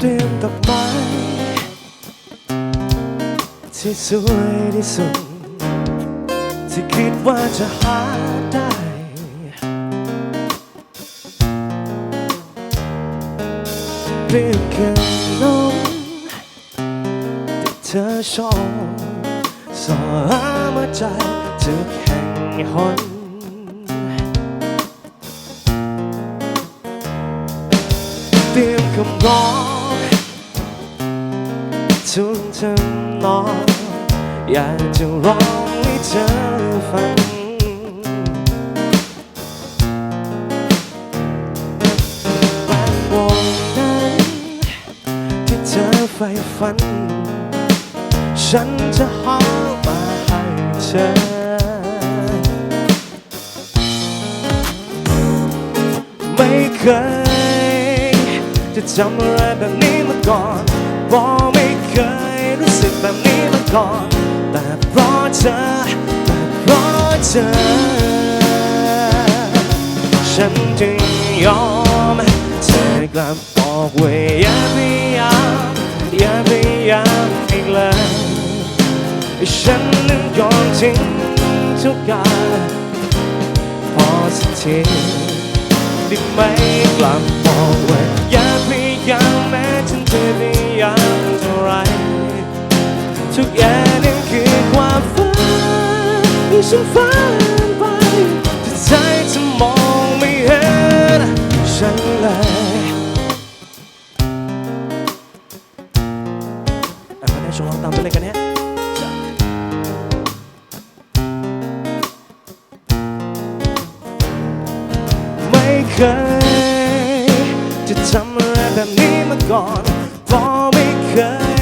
เรียมดอกไม้ที่สวยที่สุด ที่คิดว่าจะหาได้ เรียกขนมที่เธอชอบสอมาใจจะแข่งหนเตรียมคำร้อง ทุกทำนองอยากจะร้องให้เธอฟังแวดวงนั้นที่เธอใฝ่ฝัน ฉันจะหามาให้เธอไม่เคย จะจำอะไรแบบนี้มาก่อนบอก ก่อนแต่เพราะเธอแต่เพราะเธอ ฉันจึงยอมเธอกลับบอกว่าอย่าพยายามอย่าพยายามอีกเลยฉันนั้นยอมทิ้งทุกอย่างพอสักทีได้ไหมกลับ ฉันฝันไปแต่ใจจะมองไม่เห็นฉันเลยอะมาได้ชมลองตามไปเลยกันเนี่ยไม่เคยจะทำอะไรแบบนี้มาก่อนเพราะไม่เค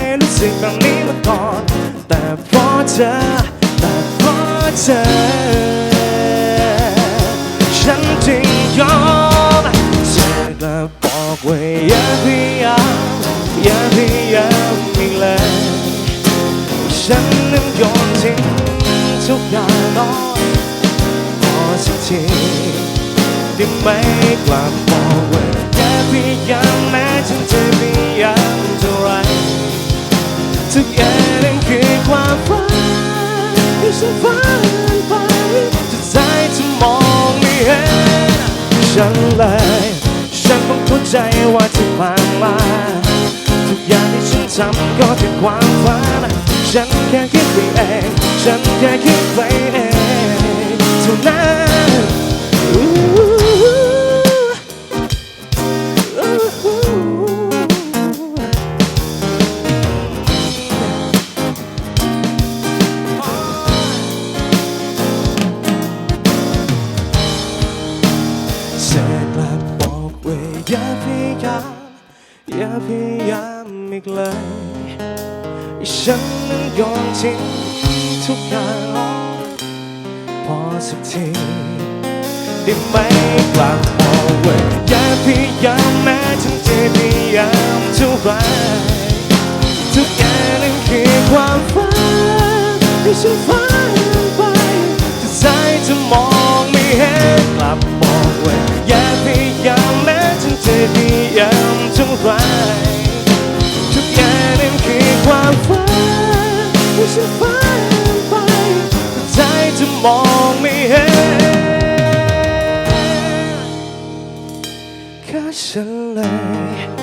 ยรู้สึกแบบนี้มาก่อน แต่เพราะเธอ เธอ ฉันจึงยอมเธอกลับบอกว่าอย่าพยายามอย่าพยายามอีกเลยฉันนั้นยอมทิ้งทุกอย่างน้อยพอสักทีได้ไหมกลับบอกว่าอย่าพยายามแม้ฉันจะพยายามเท่าไรทุกอย่างนั้นคือความฝันที่ฉั ฉันเลย ฉันต้องเข้าใจว่าที่ผ่านมาทุกอย่างที่ฉันทำก็เป็นความฝันฉันแค่คิดไปเอง ฉันแค่คิดไปเองเท่านั้น อย่าพยายามอีกเลยฉันนั้นยอมทิ้งทุกอย่างพอสักทีได้ไหมกลับบอกว่าอย่าพยายามแม้ฉันจะพยายามเท่าไรทุกอย่างนั้นคือความฝันที่ฉันฝันไปจะใจจะมองไม่เห็นกลับบอกว่าอย่าพย ไร ทุกอย่างนั้นคือความฝันที่ฉันฝันไปแต่ใจจะมองไม่เห็นแค่ฉันเลย